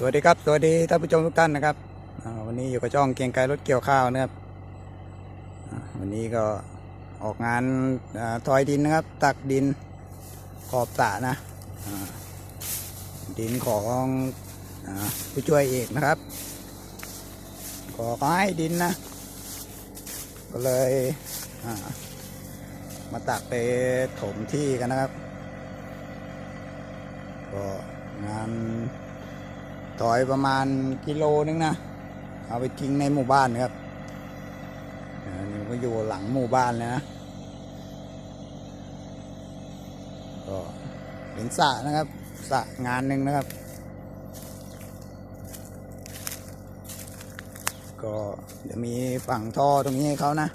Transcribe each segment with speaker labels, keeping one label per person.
Speaker 1: สวัสดีครับ สวัสดีท่านผู้ชมทุกท่านนะครับวันนี้อยู่กับช่องเกียงไกรรถเกี่ยวข้าวนะครับวันนี้ก็ออกงานอ่าทอยดินนะครับ ตักดินขอบสระนะดินของผู้ช่วยเอกนะครับขอขาให้ดินนะ ก็เลยมาตักไปถมที่กันนะครับ ก็งาน ถอยประมาณกิโลนึงนะ เอาไปทิ้งในหมู่บ้านนะครับนนี้ก็อยู่หลังหมู่บ้านเลยนะ ก็เป็นสระนะครับสระงานหนึ่งนะครับ ก็เดี๋ยวมีฝั่งท่อตรงนี้ให้เขานะ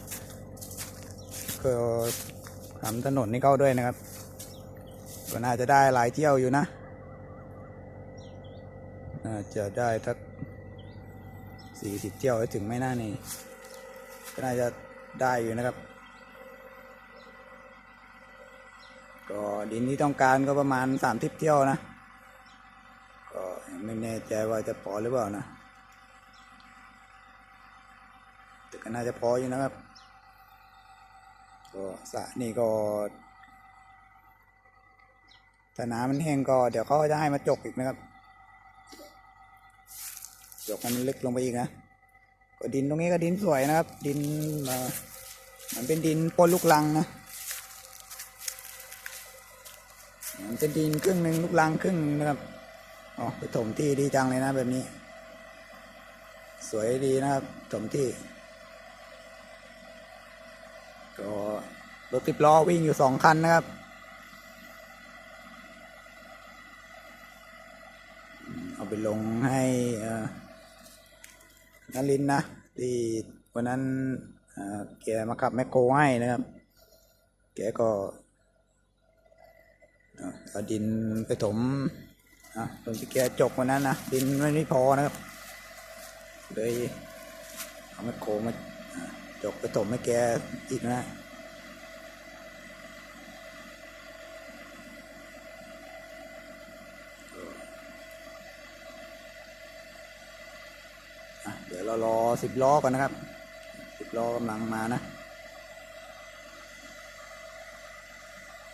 Speaker 1: ก็ทำถนนให้เขาด้วยนะครับ ก็น่าจะได้หลายเที่ยวอยู่นะ น่าจะได้สักสี่สิบเที่ยวถึงไม่น่านี่ก็น่าจะได้อยู่นะครับ ก็ดินที่ต้องการก็ประมาณสามสิบเที่ยวนะ ก็ยังไม่แน่ใจว่าจะพอหรือเปล่านะแต่ก็น่าจะพออยู่นะครับ ก็สระนี่ก็ถ้าน้ำมันแห้งก็เดี๋ยวเขาจะให้มาจกอีกนะครับ จกมันลึกลงไปอีกนะก็ดินตรงนี้ก็ดินสวยนะครับ ดินอ่อมันเป็นดินปนลูกลังนะมันเป็นดินครึ่งหนึ่งลูกลังครึ่งนะครับอ๋อไปถมที่ดีจังเลยนะแบบนี้ สวยดีนะครับถมที่ ก็รถติดล้อวิ่งอยู่สองคันนะครับเอาไปลงให้อ่อ นันลินนะที่วันนั้นเอ่อแกมาขับแมคโครให้นะครับ แกก็เอาดินไปถมอะตรงที่แกจกวันนั้นนะดินไม่ไมพอนะครับเลยเอาแมคโครมาจกไปถมให้แกอีกนะ เดี๋ยวเรารอสิบล้อก่อนนะครับสิบล้อกำลังมานะ